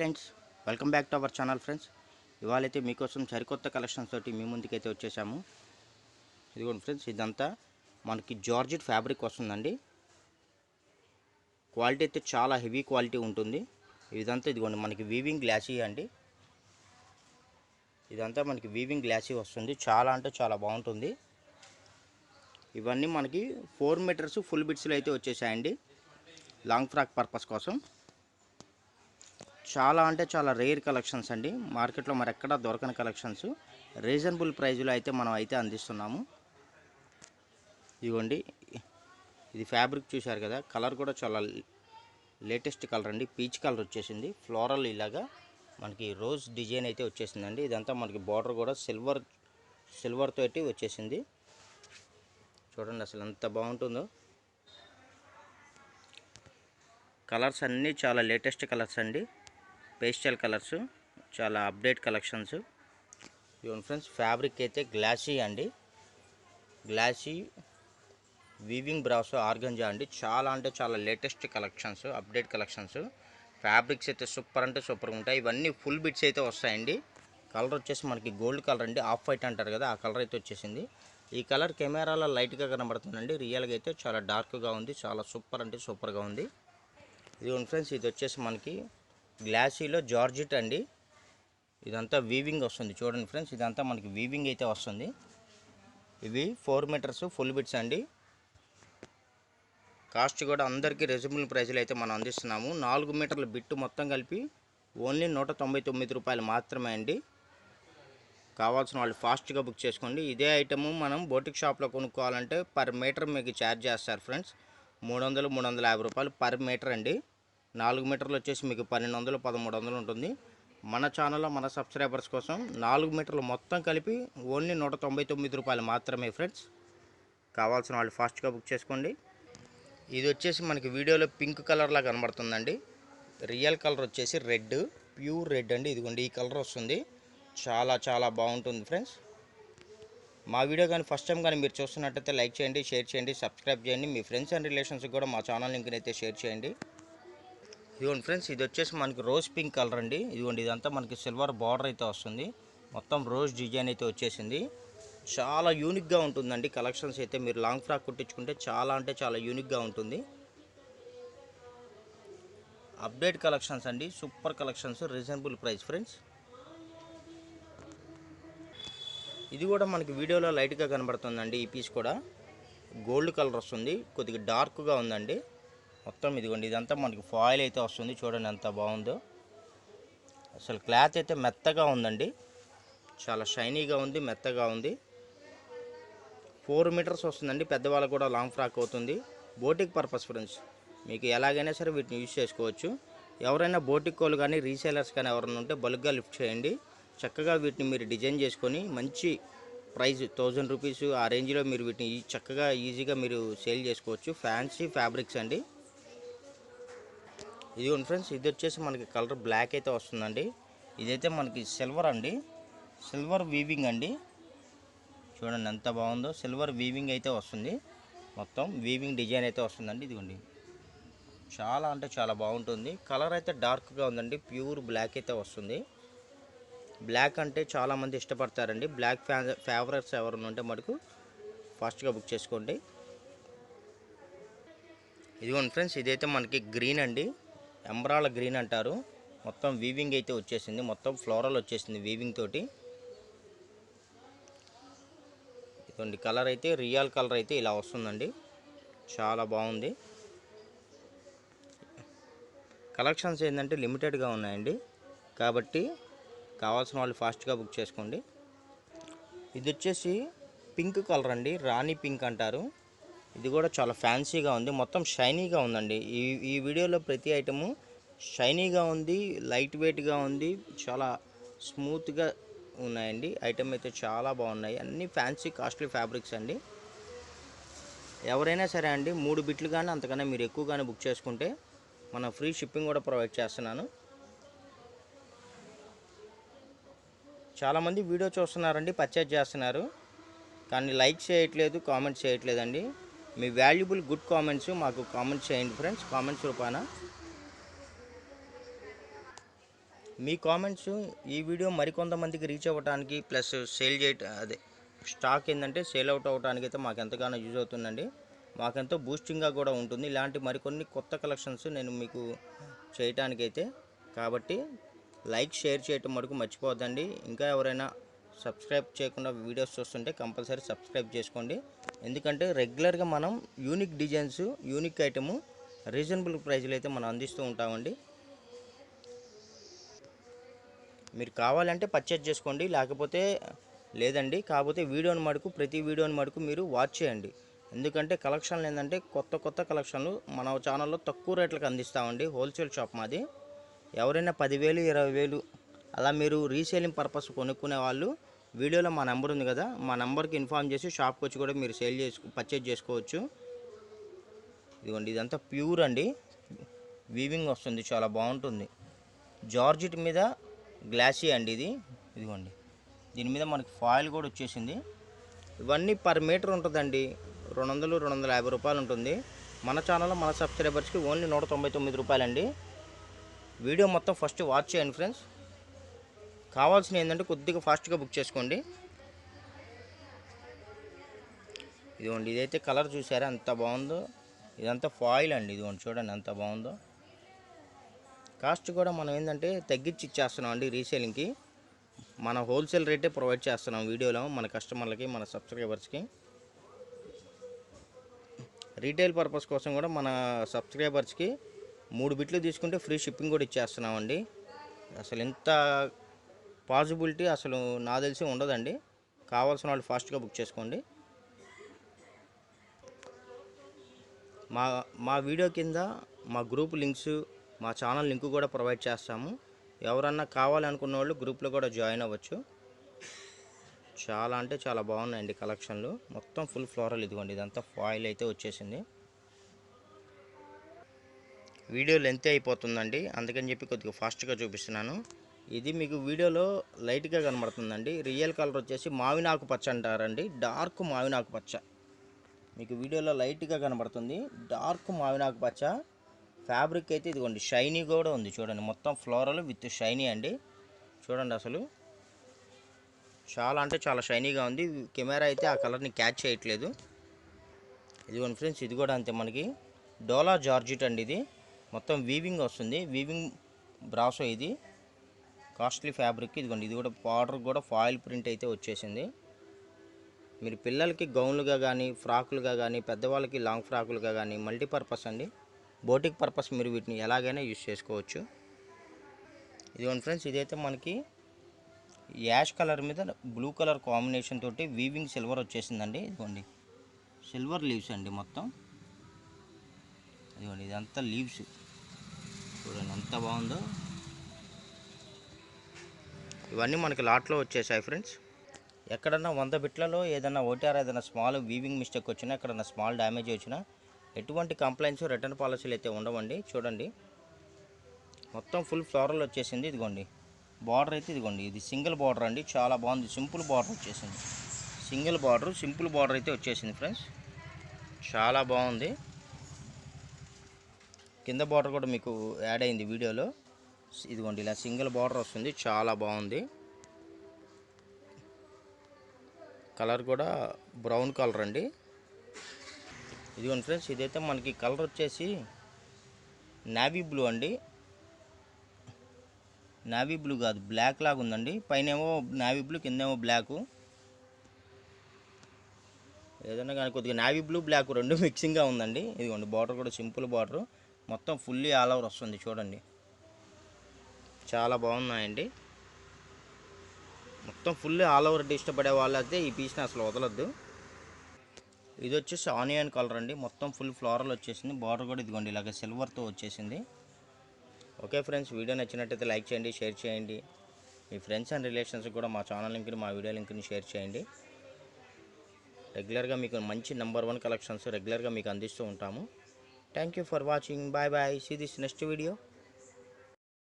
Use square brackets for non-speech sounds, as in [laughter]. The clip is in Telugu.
Friends welcome back to our channel friends. ఇవాళైతే మీకోసం సరికొత్త కలెక్షన్స్ తోటి మీ ముందుకైతే వచ్చేసాము. ఇదిగోండి ఫ్రెండ్స్ ఇదంతా మనకి జార్జెట్ ఫ్యాబ్రిక్ వస్తుందండి. క్వాలిటీ అయితే చాలా హెవీ క్వాలిటీ ఉంటుంది. ఇదంతా ఇదిగోండి మనకి వీవింగ్ గ్లాసీ అండి. ఇదంతా మనకి వీవింగ్ గ్లాసీ వస్తుంది. చాలా అంటే చాలా బాగుంటుంది. ఇవన్నీ మనకి ఫోర్ మీటర్స్ ఫుల్ బిట్స్లో అయితే వచ్చేసాయండి. లాంగ్ ఫ్రాక్ పర్పస్ కోసం. చాలా అంటే చాలా రేర్ కలెక్షన్స్ అండి. మార్కెట్లో మరి ఎక్కడా దొరకని కలెక్షన్స్. రీజనబుల్ ప్రైజ్లో అయితే మనం అయితే అందిస్తున్నాము. ఇదిగోండి. ఇది ఫ్యాబ్రిక్ చూశారు కదా. కలర్ కూడా చాలా లేటెస్ట్ కలర్ అండి. పీచ్ కలర్ వచ్చేసింది. ఫ్లోరల్ ఇలాగా మనకి రోజ్ డిజైన్ అయితే వచ్చేసిందండి. ఇదంతా మనకి బార్డర్ కూడా సిల్వర్ సిల్వర్ తోటి వచ్చేసింది. చూడండి అసలు ఎంత బాగుంటుందో. కలర్స్ అన్నీ చాలా లేటెస్ట్ కలర్స్ అండి. పేస్టల్ కలర్స్ చాలా అప్డేట్ కలెక్షన్స్. ఇవ్వండి ఫ్రెండ్స్ ఫ్యాబ్రిక్ అయితే గ్లాసీ అండి. గ్లాసీ వీవింగ్ బ్రాస్ ఆర్గంజా అండి. చాలా అంటే చాలా latest collections update collections. Fabrics అయితే సూపర్ అంటే సూపర్గా ఉంటాయి. ఇవన్నీ ఫుల్ బిట్స్ అయితే వస్తాయండి. కలర్ వచ్చేసి మనకి గోల్డ్ కలర్ అండి. ఆఫ్ వైట్ అంటారు కదా ఆ కలర్ అయితే వచ్చేసింది. ఈ కలర్ కెమెరాలో లైట్గా కనబడుతుందండి. రియల్గా అయితే చాలా డార్క్గా ఉంది. చాలా సూపర్ అంటే సూపర్గా ఉంది. ఇది ఫ్రెండ్స్ ఇది వచ్చేసి మనకి గ్లాసీలో జార్జిట్ అండి. ఇదంతా వీవింగ్ వస్తుంది. చూడండి ఫ్రెండ్స్ ఇదంతా మనకి వీవింగ్ అయితే వస్తుంది. ఇవి ఫోర్ మీటర్స్ ఫుల్ బిట్స్ అండి. కాస్ట్ కూడా అందరికీ రెజబుల్ ప్రైస్లో అయితే మనం అందిస్తున్నాము. నాలుగు మీటర్ల బిట్టు మొత్తం కలిపి ఓన్లీ నూట తొంభై తొమ్మిది రూపాయలు మాత్రమే అండి. కావాల్సిన వాళ్ళు ఫాస్ట్గా బుక్ చేసుకోండి. ఇదే ఐటమ్ మనం బోటిక్ షాప్లో కొనుక్కోవాలంటే పర్ మీటర్ మీకు ఛార్జ్ చేస్తారు ఫ్రెండ్స్. మూడు వందలు మూడు వందల యాభై రూపాయలు పర్ మీటర్ అండి. నాలుగు మీటర్లు వచ్చేసి మీకు పన్నెండు వందలు పదమూడు వందలు ఉంటుంది. మన ఛానల్లో మన సబ్స్క్రైబర్స్ కోసం నాలుగు మీటర్లు మొత్తం కలిపి ఓన్లీ నూట తొంభై తొమ్మిది రూపాయలు మాత్రమే ఫ్రెండ్స్. కావాల్సిన వాళ్ళు ఫాస్ట్గా బుక్ చేసుకోండి. ఇది వచ్చేసి మనకి వీడియోలో పింక్ కలర్లా కనబడుతుందండి. రియల్ కలర్ వచ్చేసి రెడ్ ప్యూర్ రెడ్ అండి. ఇదిగోండి ఈ కలర్ వస్తుంది. చాలా చాలా బాగుంటుంది ఫ్రెండ్స్. మా వీడియో కానీ ఫస్ట్ టైం కానీ మీరు చూస్తున్నట్టయితే లైక్ చేయండి షేర్ చేయండి సబ్స్క్రైబ్ చేయండి. మీ ఫ్రెండ్స్ అండ్ రిలేషన్స్కి కూడా మా ఛానల్ లింక్ని అయితే షేర్ చేయండి. ఇదిగోండి ఫ్రెండ్స్ ఇది వచ్చేసి మనకి రోజ్ పింక్ కలర్ అండి. ఇదిగోండి ఇదంతా మనకి సిల్వర్ బార్డర్ అయితే వస్తుంది. మొత్తం రోజ్ డిజైన్ అయితే వచ్చేసింది. చాలా యూనిక్గా ఉంటుందండి కలెక్షన్స్ అయితే. మీరు లాంగ్ ఫ్రాక్ కుట్టించుకుంటే చాలా అంటే చాలా యూనిక్గా ఉంటుంది. అప్డేట్ కలెక్షన్స్ అండి. Super collections reasonable price friends ఇది కూడా మనకి వీడియోలో లైట్గా కనబడుతుందండి ఈ పీస్ కూడా. గోల్డ్ కలర్ వస్తుంది. కొద్దిగా డార్క్గా ఉందండి. మొత్తం ఇదిగోండి ఇదంతా మనకి ఫాయిల్ అయితే వస్తుంది. చూడండి ఎంత బాగుందో. అసలు క్లాత్ అయితే మెత్తగా ఉందండి. చాలా షైనీగా ఉంది మెత్తగా ఉంది. ఫోర్ మీటర్స్ వస్తుందండి. పెద్దవాళ్ళకు కూడా లాంగ్ ఫ్రాక్ అవుతుంది. బోటిక్ పర్పస్ ఫ్రెండ్స్ మీకు ఎలాగైనా సరే వీటిని యూజ్ చేసుకోవచ్చు. ఎవరైనా బోటిక్ కోళ్ళు కానీ రీసేలర్స్ కానీ ఎవరైనా ఉంటే బల్క్గా లిఫ్ట్ చేయండి. చక్కగా వీటిని మీరు డిజైన్ చేసుకొని మంచి ప్రైస్ థౌజండ్ రూపీస్ ఆ రేంజ్లో మీరు వీటిని ఈ- చక్కగా ఈజీగా మీరు సేల్ చేసుకోవచ్చు. ఫ్యాన్సీ ఫ్యాబ్రిక్స్ అండి. ఇదిగోండి ఫ్రెండ్స్ ఇది వచ్చేసి మనకి కలర్ బ్లాక్ అయితే వస్తుందండి. ఇదైతే మనకి సిల్వర్ అండి. సిల్వర్ వీవింగ్ అండి. చూడండి ఎంత బాగుందో. సిల్వర్ వీవింగ్ అయితే వస్తుంది. మొత్తం వీవింగ్ డిజైన్ అయితే వస్తుందండి. ఇదిగోండి. చాలా అంటే చాలా బాగుంటుంది. కలర్ అయితే డార్క్గా ఉందండి. ప్యూర్ బ్లాక్ అయితే వస్తుంది. బ్లాక్ అంటే చాలామంది ఇష్టపడతారండి. బ్లాక్ ఫ్యా ఫేవరెట్స్ ఎవరైనా ఉంటే మటుకు ఫాస్ట్గా బుక్ చేసుకోండి. ఇదిగోండి ఫ్రెండ్స్ ఇదైతే మనకి గ్రీన్ అండి. ఎంబ్రాల గ్రీన్ అంటారు. మొత్తం వీవింగ్ అయితే వచ్చేసింది. మొత్తం ఫ్లోరల్ వచ్చేసింది వీవింగ్ తోటి. ఇదిగోండి కలర్ అయితే రియల్ కలర్ అయితే ఇలా వస్తుందండి. చాలా బాగుంది. కలెక్షన్స్ ఏంటంటే లిమిటెడ్గా ఉన్నాయండి. కాబట్టి కావాల్సిన వాళ్ళు ఫాస్ట్గా బుక్ చేసుకోండి. ఇది వచ్చేసి పింక్ కలర్ అండి. రాణి పింక్ అంటారు. ఇది కూడా చాలా ఫ్యాన్సీగా ఉంది. మొత్తం షైనీగా ఉందండి. ఈ ఈ వీడియోలో ప్రతి ఐటము షైనీగా ఉంది లైట్ వెయిట్గా ఉంది చాలా స్మూత్గా ఉన్నాయండి. ఐటమ్ అయితే చాలా బాగున్నాయి. అన్ని ఫ్యాన్సీ కాస్ట్లీ ఫ్యాబ్రిక్స్ అండి. ఎవరైనా సరే అండి మూడు బిట్లు కానీ అంతకన్నా మీరు ఎక్కువ కానీ బుక్ చేసుకుంటే మనం ఫ్రీ షిప్పింగ్ కూడా ప్రొవైడ్ చేస్తున్నాను. చాలామంది వీడియో చూస్తున్నారండి పర్చేజ్ చేస్తున్నారు. కానీ లైక్ చేయట్లేదు కామెంట్స్ చేయట్లేదండి. మీ వాల్యుబుల్ గుడ్ కామెంట్స్ మాకు కామెంట్స్ చేయండి ఫ్రెండ్స్. కామెంట్స్ రూపాన మీ కామెంట్స్ ఈ వీడియో మరికొంతమందికి రీచ్ అవ్వడానికి ప్లస్ సేల్ చేయటం అదే స్టాక్ ఏంటంటే సేల్ అవుట్ అవ్వడానికి అయితే మాకు ఎంతగానో యూజ్ అవుతుందండి. మాకెంతో బూస్టింగ్గా కూడా ఉంటుంది. ఇలాంటి మరికొన్ని కొత్త కలెక్షన్స్ నేను మీకు చేయటానికైతే. కాబట్టి లైక్ షేర్ చేయటం మటుకు మర్చిపోద్దండి ఇంకా ఎవరైనా సబ్స్క్రైబ్ చేయకుండా వీడియోస్ చూస్తుంటే కంపల్సరీ సబ్స్క్రైబ్ చేసుకోండి. ఎందుకంటే రెగ్యులర్గా మనం unique designs unique item reasonable ప్రైజ్లో అయితే మనం అందిస్తూ ఉంటామండి. మీరు కావాలంటే పర్చేజ్ చేసుకోండి లేకపోతే లేదండి. కాకపోతే వీడియోని మటుకు ప్రతి వీడియోని మటుకు మీరు వాచ్ చేయండి. ఎందుకంటే కలెక్షన్లు ఏంటంటే కొత్త కొత్త కలెక్షన్లు మన ఛానల్లో తక్కువ రేట్లకు అందిస్తామండి హోల్సేల్ షాప్ మాది. ఎవరైనా పదివేలు ఇరవై వేలు అలా మీరు రీసేలింగ్ పర్పస్ కొనుక్కునే వాళ్ళు వీడియోలో మా నెంబర్ ఉంది కదా మా నెంబర్కి ఇన్ఫామ్ చేసి షాప్కి వచ్చి కూడా మీరు సేల్ చేసు పర్చేజ్ చేసుకోవచ్చు. ఇదిగోండి ఇదంతా ప్యూర్ అండి. వీవింగ్ వస్తుంది చాలా బాగుంటుంది. జార్జిట్ మీద గ్లాసీ అండి ఇది. ఇదిగోండి దీని మీద మనకి ఫాయిల్ కూడా వచ్చేసింది. ఇవన్నీ పర్ మీటర్ ఉంటుందండి. రెండు వందలు రెండు వందల యాభై రూపాయలు ఉంటుంది. మన ఛానల్లో మన సబ్స్క్రైబర్స్కి ఓన్లీ నూట తొంభై తొమ్మిది రూపాయలండి. వీడియో మొత్తం ఫస్ట్ వాచ్ చేయండి ఫ్రెండ్స్ కావాల్సిన ఏంటంటే కొద్దిగా ఫాస్ట్గా బుక్ చేసుకోండి. ఇదిగోండి ఇదైతే కలర్ చూసారా? ఎంత బాగుందో. ఇదంతా ఫాయిల్ అండి ఇదిగోండి చూడండి ఎంత బాగుందో. కాస్ట్ కూడా మనం ఏంటంటే తగ్గించి ఇచ్చేస్తున్నాం అండి రీసేలింగ్కి. మన హోల్సేల్ రేటే ప్రొవైడ్ చేస్తున్నాం వీడియోలో మన కస్టమర్లకి మన సబ్స్క్రైబర్స్కి. రీటైల్ పర్పస్ కోసం కూడా మన సబ్స్క్రైబర్స్కి మూడు బిట్లు తీసుకుంటే ఫ్రీ షిప్పింగ్ కూడా ఇచ్చేస్తున్నామండి అసలు ఇంత పాసిబిలిటీ అసలు నా తెలిసి ఉండదండి. కావాల్సిన వాళ్ళు ఫాస్ట్గా బుక్ చేసుకోండి. మా మా వీడియో కింద మా గ్రూప్ లింక్స్ మా ఛానల్ లింక్ కూడా ప్రొవైడ్ చేస్తాము. ఎవరన్నా కావాలనుకున్న వాళ్ళు గ్రూప్లో కూడా జాయిన్ అవ్వచ్చు. చాలా అంటే చాలా బాగున్నాయండి కలెక్షన్లు. మొత్తం ఫుల్ ఫ్లోరల్ ఇదిగోండి ఇదంతా ఫాయిల్ అయితే వచ్చేసింది. వీడియో లెంత్ అయిపోతుందండి. అందుకని చెప్పి కొద్దిగా ఫాస్ట్గా చూపిస్తున్నాను. ఇది మీకు వీడియోలో లైట్గా కనబడుతుందండి. రియల్ కలర్ వచ్చేసి మావినాకు పచ్చ అంటారండి. డార్క్ మావినాకు పచ్చ. మీకు వీడియోలో లైట్గా కనబడుతుంది. డార్క్ మావినాకు పచ్చ. ఫ్యాబ్రిక్ అయితే ఇదిగోండి షైనీ కూడా ఉంది చూడండి. మొత్తం ఫ్లోరల్ విత్ షైనీ అండి. చూడండి అసలు. చాలా అంటే చాలా షైనీగా ఉంది. కెమెరా అయితే ఆ కలర్ని క్యాచ్ చేయట్లేదు. ఇదిగోండి ఫ్రెండ్స్ ఇది కూడా అంతే మనకి. డోలా జార్జిట్ అండి ఇది. మొత్తం వీవింగ్ వస్తుంది. వీవింగ్ బ్రాసో ఇది. కాస్ట్లీ ఫ్యాబ్రిక్ ఇదిగోండి ఇది కూడా బార్డర్ కూడా ఫాయిల్ ప్రింట్ అయితే వచ్చేసింది. మీరు పిల్లలకి గౌన్లుగా కానీ ఫ్రాకులుగా కానీ పెద్దవాళ్ళకి లాంగ్ ఫ్రాకులుగా కానీ మల్టీపర్పస్ అండి. బోటిక్ పర్పస్ మీరు వీటిని ఎలాగైనా యూజ్ చేసుకోవచ్చు. ఇదిగోండి ఫ్రెండ్స్ ఇదైతే మనకి యాష్ కలర్ మీద బ్లూ కలర్ కాంబినేషన్ తోటి వీవింగ్ సిల్వర్ వచ్చేసిందండి. ఇదిగోండి సిల్వర్ లీవ్స్ అండి మొత్తం. ఇదిగోండి ఇదంతా లీవ్స్ చూడండి ఎంత బాగుందో. ఇవన్నీ మనకి లాట్లో వచ్చేసాయి ఫ్రెండ్స్. ఎక్కడన్నా వంద బిట్లలో ఏదైనా ఓటీఆర్ ఏదైనా స్మాల్ వీవింగ్ మిస్టేక్ వచ్చినా ఎక్కడన్నా స్మాల్ డ్యామేజ్ వచ్చినా ఎటువంటి కంప్లైంట్స్ రిటర్న్ పాలసీలు అయితే ఉండవండి. చూడండి. మొత్తం ఫుల్ ఫ్లోరల్ వచ్చేసింది. ఇదిగోండి. బార్డర్ అయితే ఇదిగోండి. ఇది సింగిల్ బార్డర్ అండి. చాలా బాగుంది. సింపుల్ బార్డర్ వచ్చేసింది. సింగిల్ బార్డర్ సింపుల్ బార్డర్ అయితే వచ్చేసింది ఫ్రెండ్స్. చాలా బాగుంది. కింద బార్డర్ కూడా మీకు యాడ్ అయింది వీడియోలో. ఇదిగోండి ఇలా సింగిల్ బార్డర్ వస్తుంది. చాలా బాగుంది. కలర్ కూడా బ్రౌన్ కలర్ అండి. ఇదిగోండి ఫ్రెండ్స్ ఇదైతే మనకి కలర్ వచ్చేసి నావీ బ్లూ అండి. నావీ బ్లూ కాదు బ్లాక్ లాగా ఉందండి. పైన ఏమో నావీ బ్లూ కిందేమో బ్లాకు. ఏదైనా కానీ కొద్దిగా నావీ బ్లూ బ్లాక్ రెండు [laughs] మిక్సింగ్గా ఉందండి. ఇదిగోండి బార్డర్ కూడా సింపుల్ బార్డర్. మొత్తం ఫుల్లీ ఆల్ ఓవర్ వస్తుంది చూడండి. చాలా బాగున్నాయండి. మొత్తం ఫుల్ ఆల్ ఓవర్ ఇష్టపడే వాళ్ళైతే ఈ పీస్ని అసలు వదలొద్దు. ఇది వచ్చేసి ఆనియన్ కలర్ అండి. మొత్తం ఫుల్ ఫ్లోరల్ వచ్చేసింది. బార్డర్ కూడా ఇదిగోండి ఇలాగ సిల్వర్తో వచ్చేసింది. ఓకే ఫ్రెండ్స్ వీడియో నచ్చినట్టయితే లైక్ చేయండి షేర్ చేయండి. మీ ఫ్రెండ్స్ అండ్ రిలేషన్స్ కూడా మా ఛానల్ లింక్ని మా వీడియో లింక్ని షేర్ చేయండి. రెగ్యులర్గా మీకు మంచి నెంబర్ వన్ కలెక్షన్స్ రెగ్యులర్గా మీకు అందిస్తూ ఉంటాము. Thank you for watching bye bye see this next video